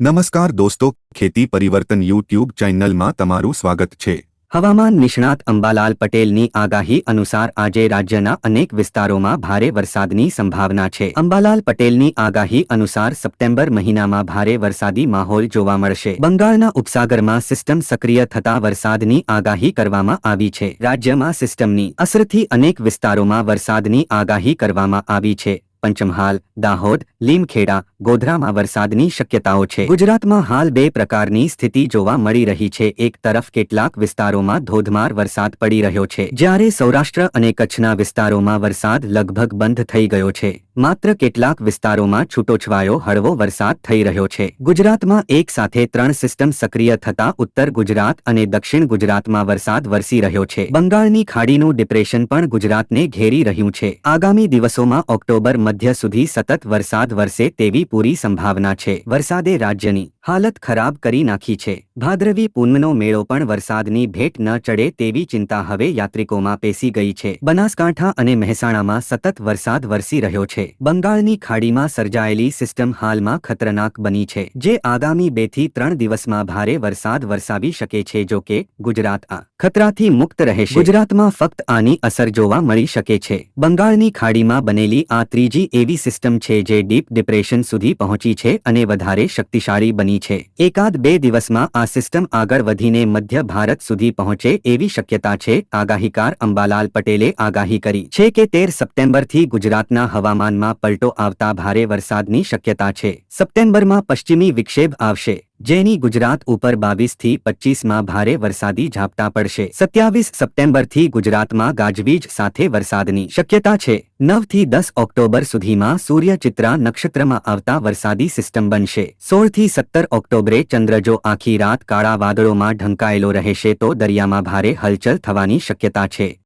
નમસ્કાર દોસ્તો, ખેતી પરિવર્તન યુટ્યુબ ચેનલમાં તમારું સ્વાગત છે. હવામાન નિષ્ણાત અંબાલાલ પટેલની આગાહી અનુસાર આજે રાજ્યના અનેક વિસ્તારોમાં ભારે વરસાદની સંભાવના છે. અંબાલાલ પટેલની આગાહી અનુસાર સપ્ટેમ્બર મહિનામાં ભારે વરસાદી માહોલ જોવા મળશે. બંગાળના ઉપસાગરમાં સિસ્ટમ સક્રિય થતા વરસાદની આગાહી કરવામાં આવી છે. રાજ્યમાં સિસ્ટમની અસરથી અનેક વિસ્તારોમાં વરસાદની આગાહી કરવામાં આવી છે. પંચમહાલ, દાહોદ, લીમખેડા ગોધરામાં વરસાદની શક્યતાઓ છે. ગુજરાતમાં હાલ બે પ્રકારની સ્થિતિ જોવા મળી રહી છે. એક તરફ કેટલાક વિસ્તારોમાં ધોધમાર વરસાદ પડી રહ્યો છે. જ્યારે સૌરાષ્ટ્ર અને કચ્છના વિસ્તારોમાં વરસાદ લગભગ બંધ થઈ ગયો છે. માત્ર કેટલાક વિસ્તારોમાં છૂટોછવાયો હળવો વરસાદ થઈ રહ્યો છે. ગુજરાતમાં એક સાથે ત્રણ સિસ્ટમ સક્રિય થતા ઉત્તર ગુજરાત અને દક્ષિણ ગુજરાતમાં વરસાદ વરસી રહ્યો છે. બંગાળની ખાડીનું ડિપ્રેશન પણ ગુજરાતને ઘેરી રહ્યું છે. આગામી દિવસોમાં ઓક્ટોબર મધ્ય સુધી સતત વરસાદ વરસે તેવી પૂરી સંભાવના છે. વરસાદે રાજ્યની હાલત ખરાબ કરી નાખી છે. ભાદ્રવી પૂનમનો મેળો પણ વરસાદની ભેટ ન ચડે તેવી ચિંતા હવે યાત્રિકોમાં પેસી ગઈ છે. બનાસકાંઠા અને મહેસાણામાં સતત વરસાદ વરસી રહ્યો છે. બંગાળની ખાડીમાં સર્જાયેલી સિસ્ટમ હાલમાં ખતરનાક બની છે. જે આગામી બેથી ત્રણ દિવસમાં ભારે વરસાદ વરસાવી શકે છે જો કે ગુજરાત આ ખતરાથી મુક્ત રહેશે ગુજરાતમાં ફક્ત આની અસર જોવા મળી શકે છે. બંગાળની ખાડીમાં બનેલી આ ત્રીજી એવી સિસ્ટમ છે જે ડીપ ડિપ્રેશન સુધી પહોંચી છે અને વધારે શક્તિશાળી બની છે. એકાદ બે દિવસમાં આ સિસ્ટમ આગળ વધીને મધ્ય ભારત સુધી પહોંચે એવી શક્યતા છે. આગાહીકાર અંબાલાલ પટેલે આગાહી કરી છે કે તેર સપ્ટેમ્બરથી ગુજરાતના હવામાનમાં પલટો આવતા ભારે વરસાદની શક્યતા છે. સપ્ટેમ્બરમાં પશ્ચિમી વિક્ષેપ આવશે. જેની ગુજરાત ઉપર બાવીસથી પચીસમાં ભારે વરસાદી ઝાપટા પડશે. સત્યાવીસ સપ્ટેમ્બરથી ગુજરાતમાં ગાજવીજ સાથે વરસાદની શક્યતા છે. નવથી દસ ઓક્ટોબર સુધીમાં સૂર્ય ચિત્રા નક્ષત્રમાં આવતા વરસાદી સિસ્ટમ બનશે. સોળથી સત્તર ઓક્ટોબરે ચંદ્ર જો આખી રાત કાળા વાદળોમાં ઢંકાયેલો રહેશે તો દરિયામાં ભારે હલચલ થવાની શક્યતા છે.